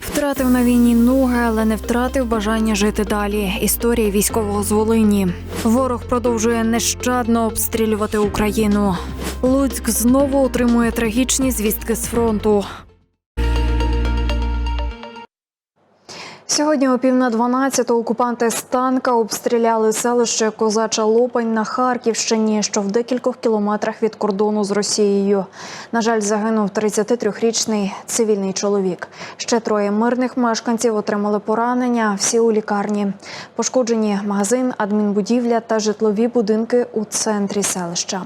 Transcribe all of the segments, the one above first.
Втратив на війні ноги, але не втратив бажання жити далі. Історія військового з Волині. Ворог продовжує нещадно обстрілювати Україну. Луцьк знову отримує трагічні звістки з фронту. Сьогодні о пів на 12 окупанти з танка обстріляли селище Козача Лопань на Харківщині, що в декількох кілометрах від кордону з Росією. На жаль, загинув 33-річний цивільний чоловік. Ще троє мирних мешканців отримали поранення. Всі у лікарні. Пошкоджені магазин, адмінбудівля та житлові будинки у центрі селища.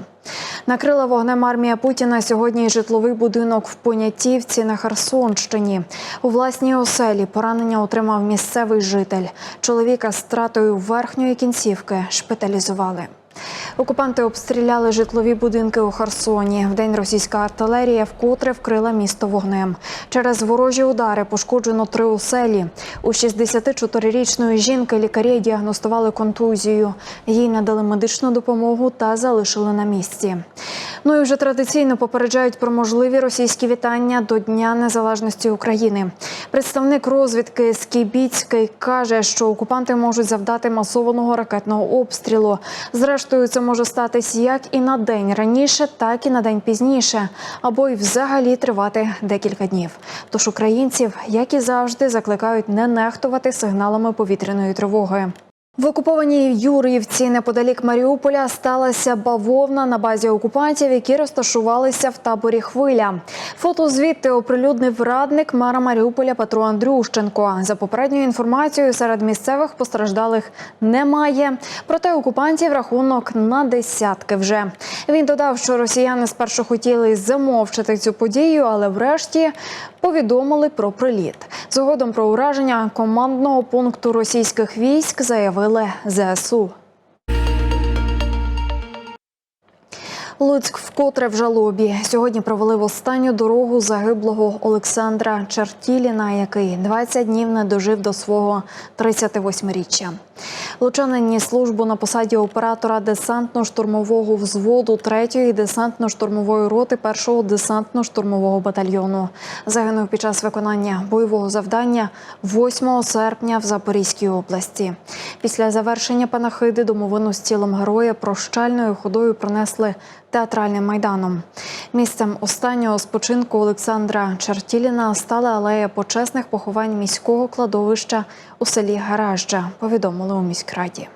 Накрила вогнем армія Путіна сьогодні житловий будинок в Понятівці на Херсонщині. У власній оселі поранення отримав місцевий житель. Чоловіка з стратою верхньої кінцівки шпиталізували. Окупанти обстріляли житлові будинки у Херсоні. Вдень російська артилерія вкотре вкрила місто вогнем. Через ворожі удари пошкоджено три оселі. У 64-річної жінки лікарі діагностували контузію. Їй надали медичну допомогу та залишили на місці. Ну і вже традиційно попереджають про можливі російські вітання до Дня Незалежності України. Представник розвідки Скібіцький каже, що окупанти можуть завдати масованого ракетного обстрілу. Зрештою, це може статись як і на день раніше, так і на день пізніше, або й взагалі тривати декілька днів. Тож українців, як і завжди, закликають не нехтувати сигналами повітряної тривоги. В окупованій Юріївці неподалік Маріуполя сталася бавовна на базі окупантів, які розташувалися в таборі Хвиля. Фото звідти оприлюднив радник мера Маріуполя Петро Андрющенко. За попередньою інформацією, серед місцевих постраждалих немає. Проте окупантів рахунок на десятки вже. Він додав, що росіяни спершу хотіли замовчати цю подію, але врешті повідомили про приліт. Згодом про ураження командного пункту російських військ заявили ЗСУ. Луцьк вкотре в жалобі. Сьогодні провели в останню дорогу загиблого Олександра Чартіліна, який 20 днів не дожив до свого 38-річчя. Лучанин ніс службу на посаді оператора десантно-штурмового взводу 3-ї десантно-штурмової роти 1-го десантно-штурмового батальйону. Загинув під час виконання бойового завдання 8 серпня в Запорізькій області. Після завершення панахиди домовину з тілом героя прощальною ходою пронесли театральним майданом. Місцем останнього спочинку Олександра Чартіліна стала алея почесних поховань міського кладовища у селі Гаражджа, повідомили у міськраді.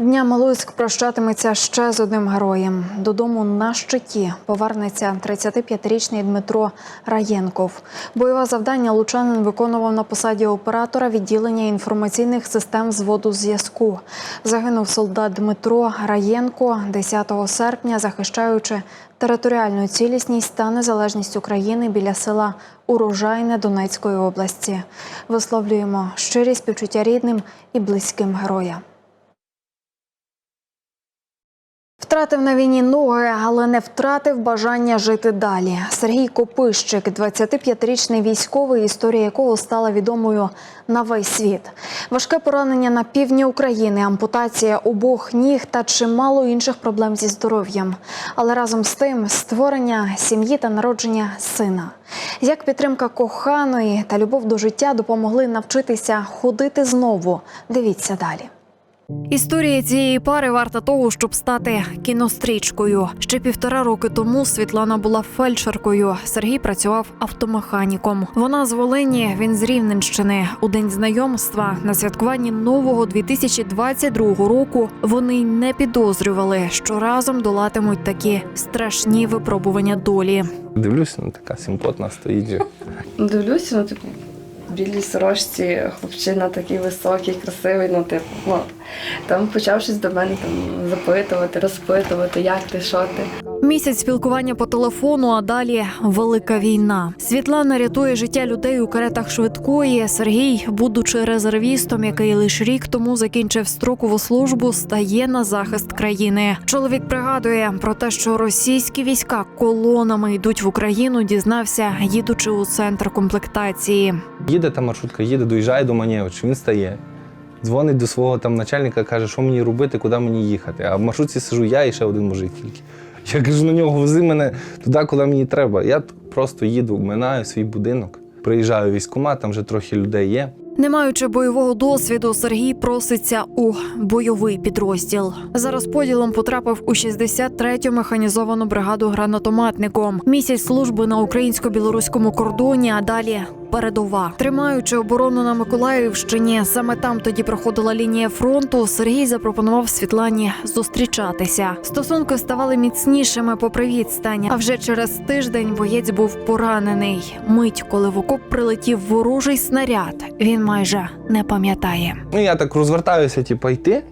Днями Луцьк прощатиметься ще з одним героєм. Додому на щиті повернеться 35-річний Дмитро Раєнков. Бойове завдання лучанин виконував на посаді оператора відділення інформаційних систем зводу зв'язку. Загинув солдат Дмитро Раєнко 10 серпня, захищаючи територіальну цілісність та незалежність України біля села Урожайне Донецької області. Висловлюємо щирі співчуття рідним і близьким героя. Втратив на війні ноги, але не втратив бажання жити далі. Сергій Копищик, 25-річний військовий, історія якого стала відомою на весь світ. Важке поранення на півдні України, ампутація обох ніг та чимало інших проблем зі здоров'ям. Але разом з тим створення сім'ї та народження сина. Як підтримка коханої та любов до життя допомогли навчитися ходити знову. Дивіться далі. Історія цієї пари варта того, щоб стати кінострічкою. Ще півтора роки тому Світлана була фельдшеркою. Сергій працював автомеханіком. Вона з Волині, він з Рівненщини. У день знайомства на святкуванні нового 2022 року вони й не підозрювали, що разом долатимуть такі страшні випробування долі. Дивлюся, ну така симпотна стоїть. Дивлюся, ну, типу, білій сорочці, хлопчина такий високий, красивий, ну, типу, ну. Там почав щось до мене там запитувати, розпитувати, як ти, що ти. Місяць спілкування по телефону, а далі велика війна. Світлана рятує життя людей у каретах швидкої. Сергій, будучи резервістом, який лише рік тому закінчив строкову службу, стає на захист країни. Чоловік пригадує про те, що російські війська колонами йдуть в Україну. Дізнався, їдучи у центр комплектації. Їде та маршрутка, їде, доїжджає до Манєвич, він стає. Дзвонить до свого там начальника, каже, що мені робити, куди мені їхати. А в маршрутці сижу я і ще один мужик тільки. Я кажу на нього, вези мене туди, куди мені треба. Я просто їду, минаю свій будинок, приїжджаю в військкомат, там вже трохи людей є. Не маючи бойового досвіду, Сергій проситься у бойовий підрозділ. За розподілом потрапив у 63-ю механізовану бригаду гранатометником. Місяць служби на українсько-білоруському кордоні, а далі передова. Тримаючи оборону на Миколаївщині, саме там тоді проходила лінія фронту. Сергій запропонував Світлані зустрічатися. Стосунки ставали міцнішими попри відстань. А вже через тиждень боєць був поранений. Мить, коли в окоп прилетів ворожий снаряд, він майже не пам'ятає. Ну, я так розвертаюся, типу, йти.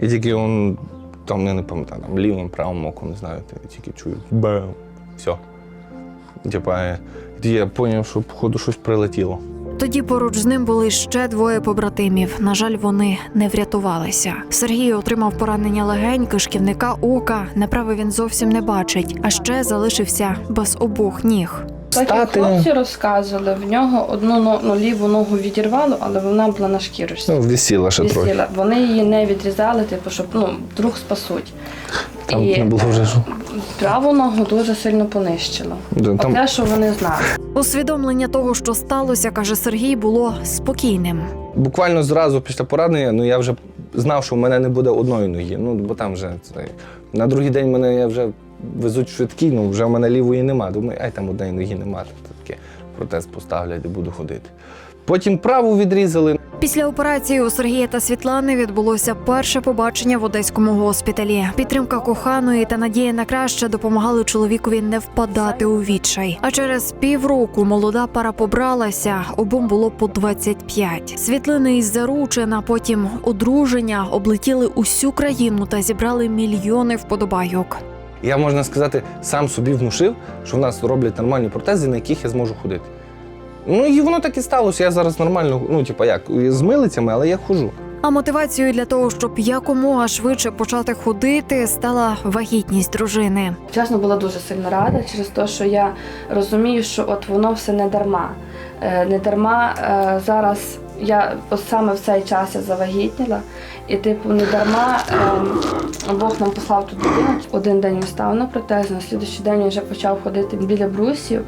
І тільки он, там, я не пам'ятаю, там лівим, правим оком, не знаю, тільки чую. Бем. Все. Типа, я зрозумів, що, походу, щось прилетіло. Тоді поруч з ним були ще двоє побратимів. На жаль, вони не врятувалися. Сергій отримав поранення легень, кишківника ока. Направи він зовсім не бачить, а ще залишився без обох ніг. Так як хлопці розказували, в нього одну ну, ліву ногу відірвало, але вона була на шкірочці. Ну, висіла ще трохи. Вони її не відрізали, типу, щоб ну, вдруг спасуть. Там І не було вже. що. праву ногу дуже сильно понищило. Да, Там Те, що вони знали. Усвідомлення того, що сталося, каже Сергій, було спокійним. буквально зразу після поранення, ну я вже знав, що в мене не буде одної ноги. Ну, бо там вже це. На другий день мене я вже везуть швидкі, ну вже в мене лівої нема. Думаю, ай там одної ноги нема. таке протез поставлять і буду ходити. Потім праву відрізали. Після операції у Сергія та Світлани відбулося перше побачення в одеському госпіталі. Підтримка коханої та надія на краще допомагали чоловікові не впадати у відчай. А через півроку молода пара побралася. Обом було по 25. Світлини із заручена, потім одруження облетіли усю країну та зібрали мільйони вподобайок. Я можна сказати, сам собі внушив, що в нас роблять нормальні протези, на яких я зможу ходити. Ну і воно так і сталося. Я зараз нормально, ну типа як, з милицями, але я хожу. А мотивацією для того, щоб якомога швидше почати ходити, стала вагітність дружини. Чесно, була дуже сильно рада через те, що я розумію, що от воно все не дарма. Е, Не дарма е, зараз я от саме в цей час я завагітніла, і типу не дарма е, Бог нам послав ту дитину. Один день він став на протез, на слідуючий день він вже почав ходити біля брусів.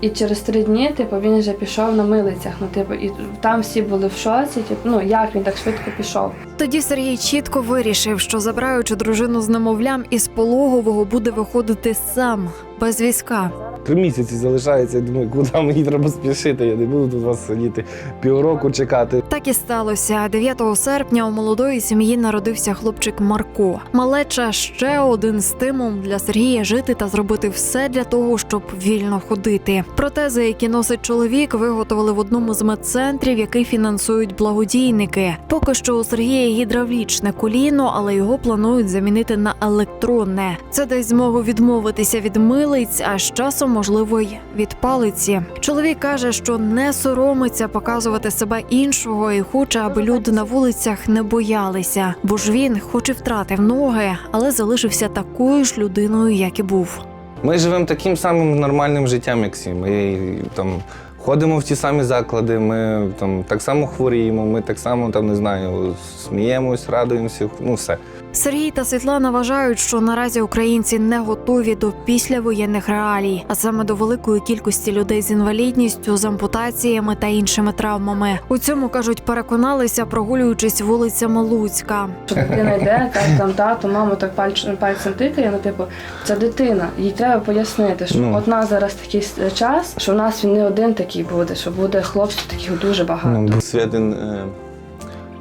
І через три дні, типу, він вже пішов на милицях. Ну, типу, і там всі були в шоці. Типу, ну як він так швидко пішов. Тоді Сергій чітко вирішив, що забираючи дружину з немовлям із пологового буде виходити сам без візка. Три місяці залишається. Я думаю, куди мені треба спішити. Я не буду тут вас сидіти півроку чекати. Так і сталося. 9 серпня у молодої сім'ї народився хлопчик Марко. Малеча ще один стимул для Сергія жити та зробити все для того, щоб вільно ходити. Протези, які носить чоловік, виготовили в одному з медцентрів, який фінансують благодійники. Поки що у Сергія гідравлічне коліно, але його планують замінити на електронне. Це дасть змогу відмовитися від милиць, а з часом можливо й від палиці. Чоловік каже, що не соромиться показувати себе іншого і хоче, аби люди на вулицях не боялися, бо ж він, хоч і втратив ноги, але залишився такою ж людиною, як і був. Ми живемо таким самим нормальним життям, як всі. Ми там ходимо в ті самі заклади, ми там так само хворіємо, ми так само там не знаю, сміємось, радуємося. Ну все. Сергій та Світлана вважають, що наразі українці не готові до післявоєнних реалій, а саме до великої кількості людей з інвалідністю, з ампутаціями та іншими травмами. У цьому кажуть, переконалися, прогулюючись вулицями Луцька. Що дитина йде, каже там тато, маму так пальцем, пальцем тикає, ну типу, це дитина. Їй треба пояснити, що Ну. от нас зараз такий час, що в нас він не один такий буде, що буде хлопців таких дуже багато. Ну, був святин е,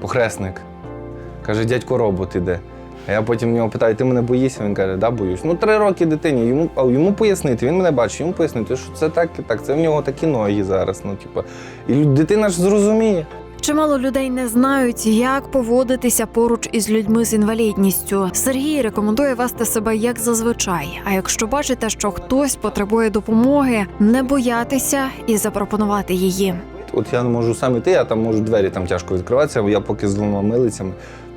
похресник. Каже, дядько робот іде. А я потім в нього питаю, ти мене боїшся? Він каже, да, боюсь. Ну, три роки дитині, йому, а йому пояснити, він мене бачить, йому пояснити, що це так і так, це в нього такі ноги зараз. Ну, типу. І дитина ж зрозуміє. Чимало людей не знають, як поводитися поруч із людьми з інвалідністю. Сергій рекомендує вести себе як зазвичай. А якщо бачите, що хтось потребує допомоги, не боятися і запропонувати її. От я можу сам іти, а там можу двері там тяжко відкриватися, я поки з двома милицями,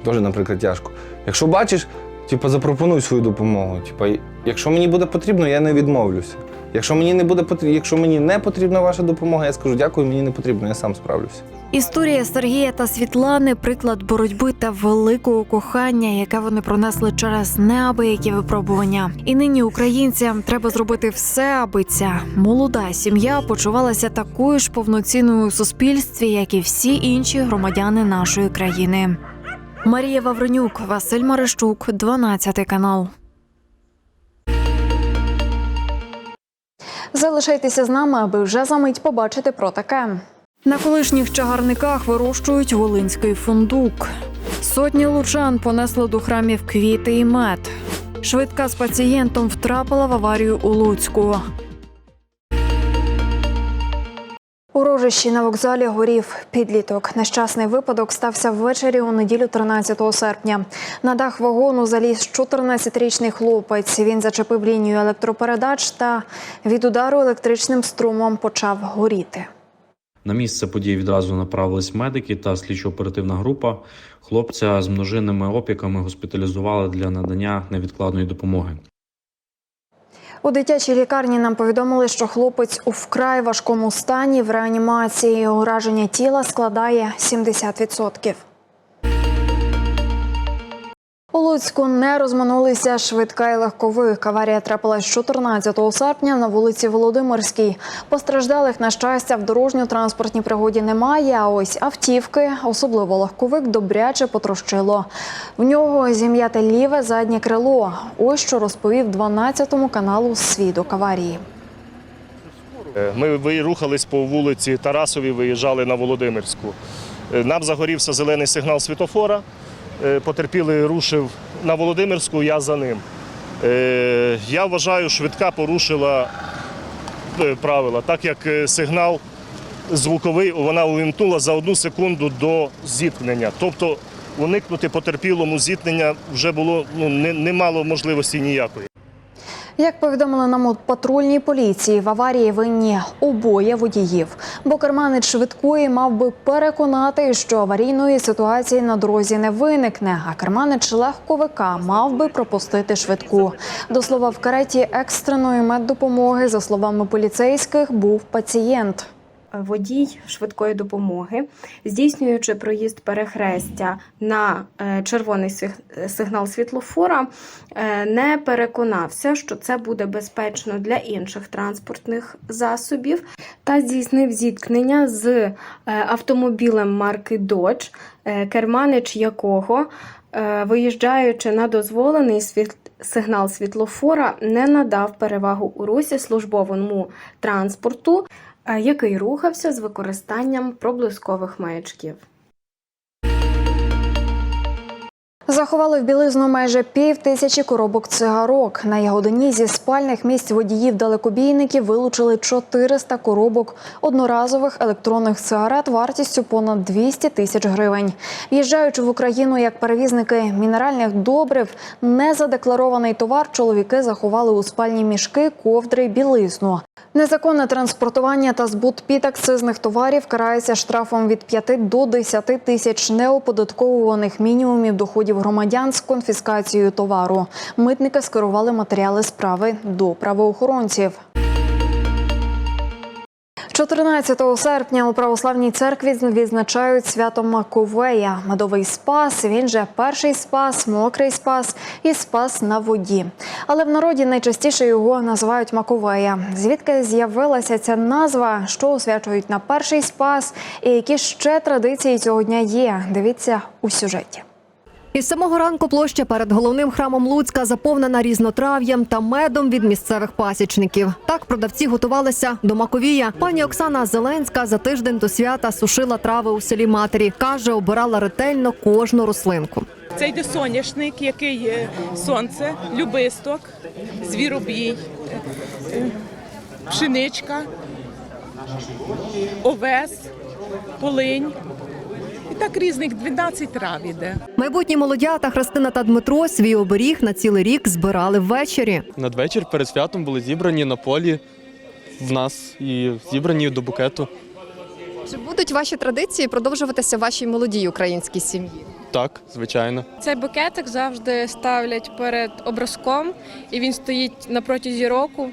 теж, наприклад, тяжко. Якщо бачиш, типу, запропонуй свою допомогу. Типу, якщо мені буде потрібно, я не відмовлюся. Якщо мені не буде потрібно, якщо мені не потрібна ваша допомога, я скажу дякую, мені не потрібно, я сам справлюся. Історія Сергія та Світлани приклад боротьби та великого кохання, яке вони пронесли через неабиякі випробування. І нині українцям треба зробити все, аби ця молода сім'я почувалася такою ж повноцінною у суспільстві, як і всі інші громадяни нашої країни. Марія Вавренюк, Василь Марищук, 12 канал. Залишайтеся з нами, аби вже за мить побачити про таке. На колишніх чагарниках вирощують волинський фундук. Сотні лучан понесли до храмів квіти і мед. Швидка з пацієнтом втрапила в аварію у Луцьку. У рожищі на вокзалі горів підліток. Нещасний випадок стався ввечері у неділю 13 серпня. На дах вагону заліз 14-річний хлопець. Він зачепив лінію електропередач та від удару електричним струмом почав горіти. На місце події відразу направились медики та слідчо-оперативна група. Хлопця з множинними опіками госпіталізували для надання невідкладної допомоги. У дитячій лікарні нам повідомили, що хлопець у вкрай важкому стані в реанімації. Ураження тіла складає 70%. У Луцьку не розминулися швидка і легковик. Аварія трапилась 14 серпня на вулиці Володимирській. Постраждалих, на щастя, в дорожньо-транспортній пригоді немає. А ось автівки, особливо легковик, добряче потрощило. В нього зім'яте ліве заднє крило. Ось що розповів 12 каналу свідок аварії. Е, Ми рухались по вулиці Тарасові, виїжджали на Володимирську. Е, Нам загорівся зелений сигнал світофора. Е, Потерпілий рушив на Володимирську, я за ним. Е, Я вважаю, швидка порушила е, правила, так як сигнал звуковий вона увімкнула за одну секунду до зіткнення. Тобто уникнути потерпілому зіткнення вже було ну, не, не мало можливості ніякої. Як повідомили нам патрульній поліції, в аварії винні обоє водіїв. Бо керманець швидкої мав би переконати, що аварійної ситуації на дорозі не виникне, а керманець легковика мав би пропустити швидку. До слова, в кареті екстреної меддопомоги, за словами поліцейських, був пацієнт. Водій швидкої допомоги, здійснюючи проїзд перехрестя на е, червоний сигнал світлофора, е, не переконався, що це буде безпечно для інших транспортних засобів, та здійснив зіткнення з е, автомобілем марки Dodge, керманич якого, виїжджаючи на дозволений світ- сигнал світлофора, не надав перевагу у русі службовому транспорту, який рухався з використанням проблискових маячків. Заховали в білизну майже пів тисячі коробок цигарок. На Ягодині зі спальних місць водіїв далекобійників вилучили 400 коробок одноразових електронних цигарет вартістю понад 200 тисяч гривень. В'їжджаючи в Україну як перевізники мінеральних добрив, незадекларований товар чоловіки заховали у спальні мішки, ковдри, білизну. Незаконне транспортування та збут підакцизних товарів карається штрафом від 5 до 10 тисяч неоподатковуваних мінімумів доходів громадян з конфіскацією товару. Митники скерували матеріали справи до правоохоронців. 14 серпня у православній церкві відзначають свято Маковея. Медовий спас. Він же перший спас, мокрий спас і спас на воді. Але в народі найчастіше його називають Маковея. Звідки з'явилася ця назва, що освячують на перший спас, і які ще традиції цього дня є? Дивіться у сюжеті. Із самого ранку площа перед головним храмом Луцька заповнена різнотрав'ям та медом від місцевих пасічників. Так продавці готувалися до Маковія. Пані Оксана Зеленська за тиждень до свята сушила трави у селі матері. каже, обирала ретельно кожну рослинку. Це йде соняшник, який є сонце, любисток, звіробій, е, пшеничка, овес, полинь, так різних 12 трав іде. Майбутні молодята Христина та Дмитро свій оберіг на цілий рік збирали ввечері. Надвечір перед святом були зібрані на полі в нас і зібрані до букету. Чи будуть ваші традиції продовжуватися в вашій молодій українській сім'ї? Так, звичайно. Цей букетик завжди ставлять перед образком, і він стоїть на протязі року,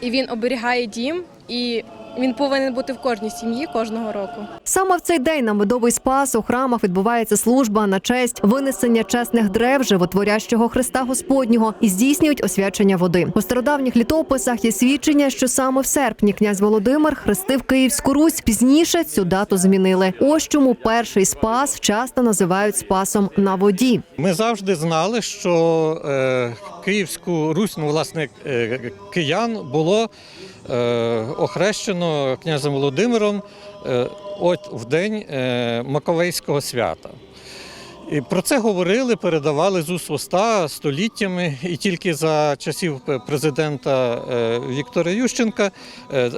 і він оберігає дім, і він повинен бути в кожній сім'ї кожного року. Саме в цей день на медовий спас у храмах відбувається служба на честь винесення чесних древ животворящого Христа Господнього і здійснюють освячення води. У стародавніх літописах є свідчення, що саме в серпні князь Володимир хрестив Київську Русь. Пізніше цю дату змінили. Ось чому перший спас часто називають спасом на воді. Ми завжди знали, що е, Київську Русь, ну, власне, е, киян було охрещено князем Володимиром е, от в день е, Маковейського свята. І про це говорили, передавали з уст в уста століттями, і тільки за часів президента е, Віктора Ющенка е,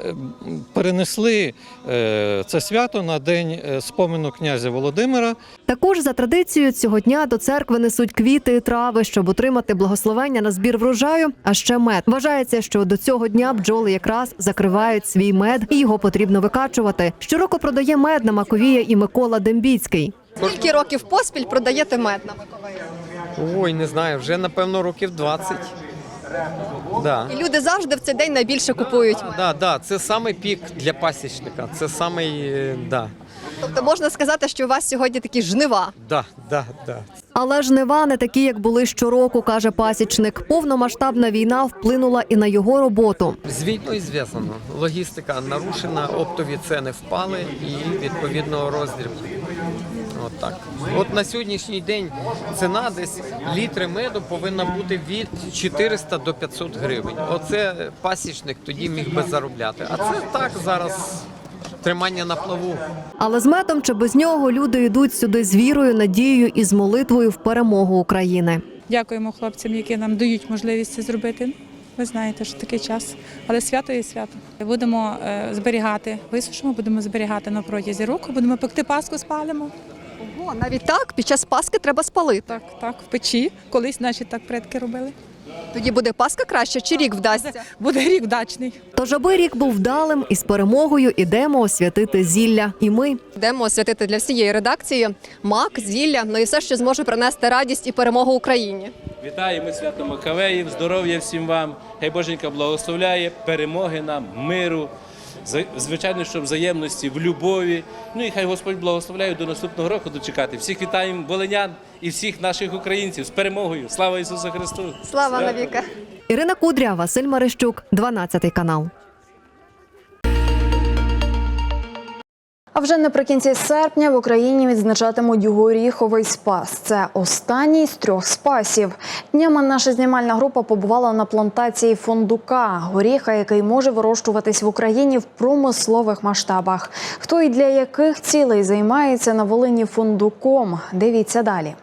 перенесли е, це свято на день е, спомину князя Володимира. Також за традицією цього дня до церкви несуть квіти і трави, щоб отримати благословення на збір врожаю, а ще мед. Вважається, що до цього дня бджоли якраз закривають свій мед, і його потрібно викачувати. Щороку продає мед на Маковія і Микола Дембіцький. Скільки років поспіль продаєте мед на Миколаїв? Ой, не знаю, вже напевно років 20. Да. І люди завжди в цей день найбільше купують. Да, да, це саме пік для пасічника. Це саме, е, да, Тобто можна сказати, що у вас сьогодні такі жнива. да, да, да. Але жнива не такі, як були щороку, каже пасічник. Повномасштабна війна вплинула і на його роботу. З війною зв'язано. Логістика нарушена, оптові ціни впали і відповідно роздріб. От так. От на сьогоднішній день ціна десь літри меду повинна бути від 400 до 500 гривень. Оце пасічник тоді міг би заробляти. А це так зараз тримання на плаву. Але з медом чи без нього люди йдуть сюди з вірою, надією і з молитвою в перемогу України. Дякуємо хлопцям, які нам дають можливість це зробити. Ви знаєте, що такий час, але свято є свято. Будемо е, зберігати, висушимо, будемо зберігати на протязі року, будемо пекти паску, спалимо. Навіть так під час Паски треба спалити. Так, так, в печі. Колись, значить, так предки робили. Тоді буде Паска краще, чи рік вдасться? Буде рік вдачний. Тож, аби рік був вдалим і з перемогою ідемо освятити зілля. І ми Йдемо освятити для всієї редакції мак, зілля, ну і все, що зможе принести радість і перемогу Україні. Вітаємо свято Макавеїв, здоров'я всім вам. Хай Боженька благословляє, перемоги нам, миру, звичайно, що взаємності, в любові. Ну і хай Господь благословляє до наступного року дочекати. Всіх вітаємо волинян і всіх наших українців з перемогою. Слава Ісусу Христу! Слава навіки! Ірина Кудря, Василь Марищук, 12 канал. А вже наприкінці серпня в Україні відзначатимуть горіховий спас. Це останній з трьох спасів. Днями наша знімальна група побувала на плантації фондука, горіха, який може вирощуватись в Україні в промислових масштабах. Хто і для яких цілей займається на Волині фундуком? Дивіться далі.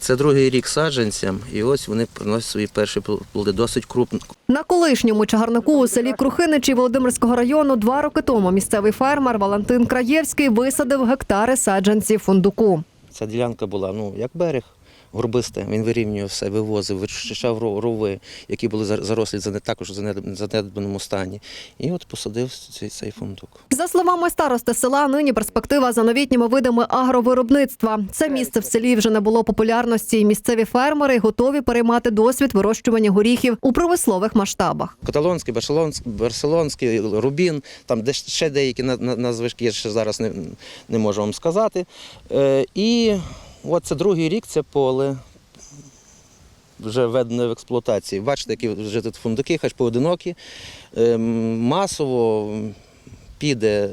Це другий рік саджанцям, і ось вони приносять свої перші плоди досить крупно. На колишньому чагарнику у селі Крухиничі Володимирського району два роки тому місцевий фермер Валентин Краєвський висадив гектари саджанців фундуку. Ця ділянка була ну як берег. Горбисте, він вирівнював все, вивозив, вичищав рови, які були зарослі також в занедбаному стані. І от посадив цей, цей фундук. За словами старости села, нині перспектива за новітніми видами агровиробництва. Це місце в селі вже не було популярності, і місцеві фермери готові переймати досвід вирощування горіхів у промислових масштабах. Каталонський, барселонський, барселонський, рубін, там де ще деякі на- на- я ще зараз не, не можу вам сказати. Е, і от це другий рік, це поле. Вже введене в експлуатації. Бачите, які вже тут фундуки, хоч поодинокі. Е, масово піде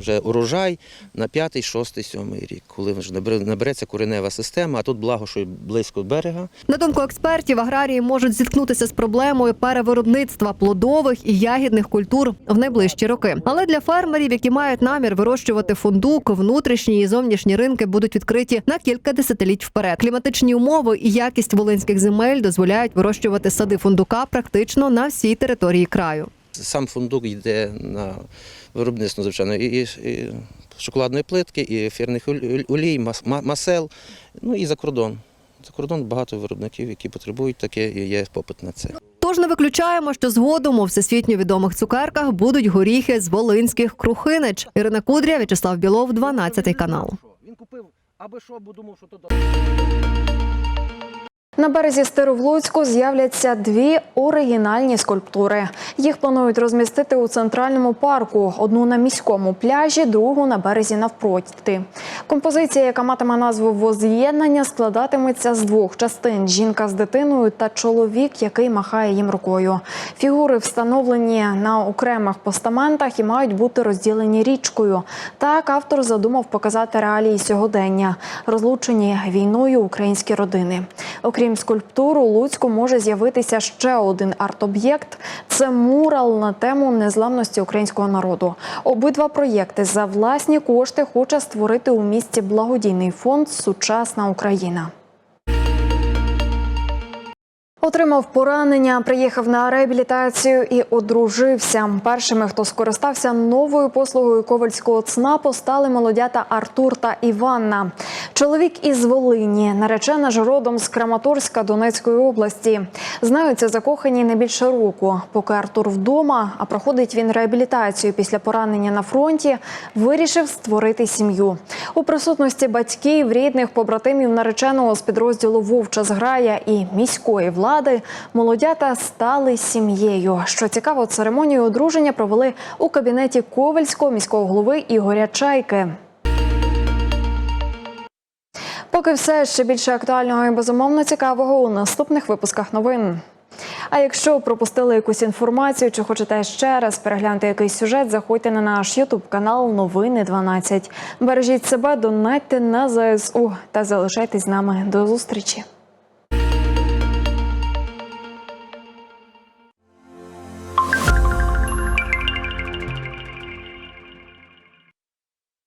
вже урожай на п'ятий, шостий, сьомий рік, коли вже набере- набереться коренева система, а тут благо, що й близько берега. На думку експертів, аграрії можуть зіткнутися з проблемою перевиробництва плодових і ягідних культур в найближчі роки. Але для фермерів, які мають намір вирощувати фундук, внутрішні і зовнішні ринки будуть відкриті на кілька десятиліть вперед. Кліматичні умови і якість волинських земель дозволяють вирощувати сади фундука практично на всій території краю. Сам фундук йде на виробництво, звичайно, і, і, і шоколадної плитки, і ефірних олій, мас- масел, ну і за кордон. За кордон багато виробників, які потребують таке, і є попит на це. Тож не виключаємо, що згодом у всесвітньо відомих цукерках будуть горіхи з волинських крухинич. Ірина Кудря, В'ячеслав Білов, 12 канал. Він купив, аби що, бо думав, що то На березі стиру в Луцьку з'являться дві оригінальні скульптури. Їх планують розмістити у центральному парку: одну на міському пляжі, другу на березі навпроти. Композиція, яка матиме назву Воз'єднання, складатиметься з двох частин: жінка з дитиною та чоловік, який махає їм рукою. Фігури встановлені на окремих постаментах і мають бути розділені річкою. Так автор задумав показати реалії сьогодення, розлучені війною українські родини. Окрім скульптур, у Луцьку може з'явитися ще один арт-об'єкт. Це мурал на тему незламності українського народу. Обидва проєкти за власні кошти хоче створити у місті благодійний фонд Сучасна Україна. Отримав поранення, приїхав на реабілітацію і одружився. Першими, хто скористався новою послугою ковальського ЦНАПу, стали молодята Артур та Іванна. Чоловік із Волині, наречена ж родом з Краматорська Донецької області. Знаються закохані не більше року. Поки Артур вдома, а проходить він реабілітацію після поранення на фронті, вирішив створити сім'ю. У присутності батьків, рідних, побратимів нареченого з підрозділу Вовча зграя і міської влади молодята стали сім'єю. Що цікаво, церемонію одруження провели у кабінеті Ковальського міського голови Ігоря Чайки. Поки все ще більше актуального і безумовно цікавого у наступних випусках новин. А якщо пропустили якусь інформацію чи хочете ще раз переглянути якийсь сюжет, заходьте на наш Ютуб канал Новини 12. Бережіть себе, донайте на ЗСУ та залишайтесь з нами. До зустрічі.